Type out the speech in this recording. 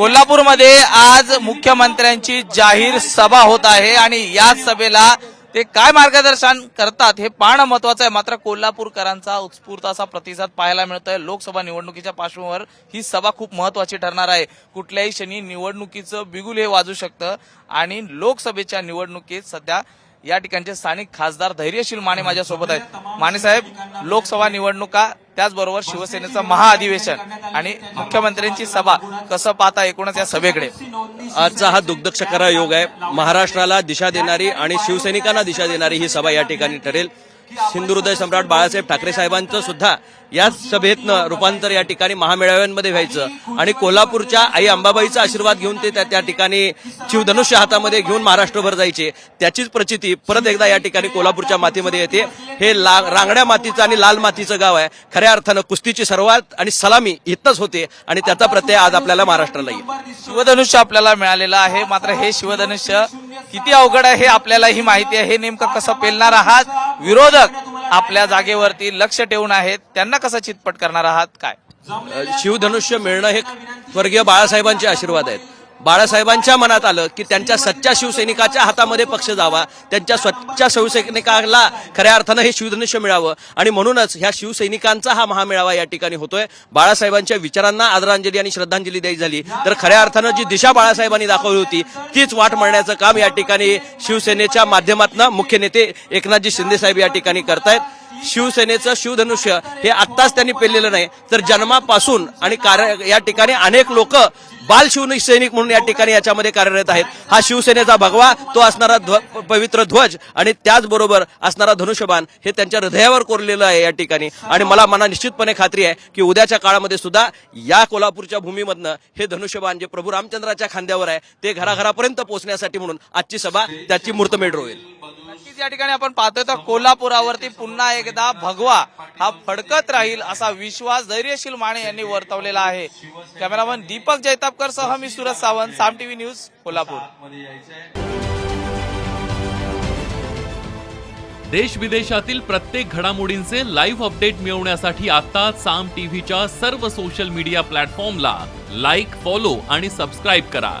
कोल्हापूरमध्ये आज मुख्यमंत्र्यांची जाहीर सभा होत आहे आणि याच सभेला ते काय मार्गदर्शन करतात हे पाहणं महत्वाचं आहे. मात्र कोल्हापूरकरांचा उत्स्फूर्त असा प्रतिसाद पाहायला मिळतोय. लोकसभा निवडणुकीच्या पार्श्वभूमीवर ही सभा खूप महत्वाची ठरणार आहे. कुठल्याही क्षणी निवडणुकीचं बिगुल हे वाजू शकतं आणि लोकसभेच्या निवडणुकीत सध्या या ठिकाणचे स्थानिक खासदार धैर्यशील माने माझ्यासोबत आहेत. माने साहेब लोकसभा निवडणुका त्याचबरोबर शिवसेनेचं महाअधिवेशन आणि मुख्यमंत्र्यांची सभा कसं पाहता एकूणच या सभेकडे? आजचा हा दुग्धक्षकरा योग आहे. महाराष्ट्राला दिशा देणारी आणि शिवसैनिकांना दिशा देणारी ही सभा या ठिकाणी ठरेल. हिंदुहृदय सम्राट बाळासाहेब ठाकरे साहेबांचं सुद्धा याच सभेतनं रूपांतर या ठिकाणी महामेळाव्यांमध्ये व्हायचं. आणि कोल्हापूरच्या आई अंबाबाईचा आशीर्वाद घेऊन ते त्या त्या ठिकाणी शिवधनुष्य हातामध्ये घेऊन महाराष्ट्रभर जायचे. त्याचीच प्रचिती परत एकदा या ठिकाणी कोल्हापूरच्या मातीमध्ये येते. हे ला रांगड्या मातीचं आणि लाल मातीचं गाव आहे. खऱ्या अर्थानं कुस्तीची सर्वात आणि सलामी इथंच होते आणि त्याचा प्रत्यय आज आपल्याला महाराष्ट्राला येईल. शिवधनुष्य आपल्याला मिळालेलं आहे. मात्र हे शिवधनुष्य किती अवघड आहे हे आपल्यालाही माहिती आहे. हे नेमकं कसं पेलणार आहात? विरोधक आपल्या जागेवरती लक्ष ठेवून आहेत. त्यांना कसं चितपट करणार आहात? काय? शिवधनुष्य मिळणं हे स्वर्गीय बाळासाहेबांचे आशीर्वाद आहेत. बाळासाहेबांच्या मनात आलं की त्यांच्या सच्च्या शिवसैनिकाच्या हातामध्ये पक्ष जावा त्यांच्या स्वच्छ शिवसैनिकाला खऱ्या अर्थानं हे शिवधनुष्य मिळावं. आणि म्हणूनच ह्या शिवसैनिकांचा हा महामेळावा या ठिकाणी होतोय. बाळासाहेबांच्या विचारांना आदरांजली आणि श्रद्धांजली द्यायची झाली. तर खऱ्या अर्थानं जी दिशा बाळासाहेबांनी दाखवली होती तीच वाट म्हणण्याचं काम या ठिकाणी शिवसेनेच्या माध्यमातून मुख्य नेते एकनाथजी शिंदेसाहेब या ठिकाणी करतायत. शिवसेनेचं शिवधनुष्य हे आत्ताच त्यांनी पेललेलं नाही. तर जन्मापासून आणि कार्य या ठिकाणी अनेक लोक बाल शिवसैनिक म्हणून या ठिकाणी याच्यामध्ये कार्यरत आहेत. हा शिवसेनेचा भगवा तो असणारा ध्व पवित्र ध्वज आणि त्याचबरोबर असणारा धनुष्यबाण हे त्यांच्या हृदयावर कोरलेलं आहे या ठिकाणी. आणि मला मना निश्चितपणे खात्री आहे की उद्याच्या काळामध्ये सुद्धा या कोल्हापूरच्या भूमीमधनं हे धनुष्यबाण जे प्रभू रामचंद्राच्या खांद्यावर आहे ते घराघरापर्यंत पोहोचण्यासाठी म्हणून आजची सभा त्याची मूर्तमेढ होईल नक्कीच या ठिकाणी आपण पाहतोय तर कोल्हापुरावरती पुन्हा एकदा भगवा हा फडकत राहील असा विश्वास धैर्यशील माने यांनी वर्तवलेला आहे. कॅमेरामन दीपक जैतापकर सह मी सुरज सावंत साम टीव्ही न्यूज कोल्हापूर. देश विदेशातील प्रत्येक घडामोडींचे लाईव्ह अपडेट मिळवण्यासाठी आता साम टीव्हीच्या सर्व सोशल मीडिया प्लॅटफॉर्मला लाईक फॉलो आणि सबस्क्राईब करा.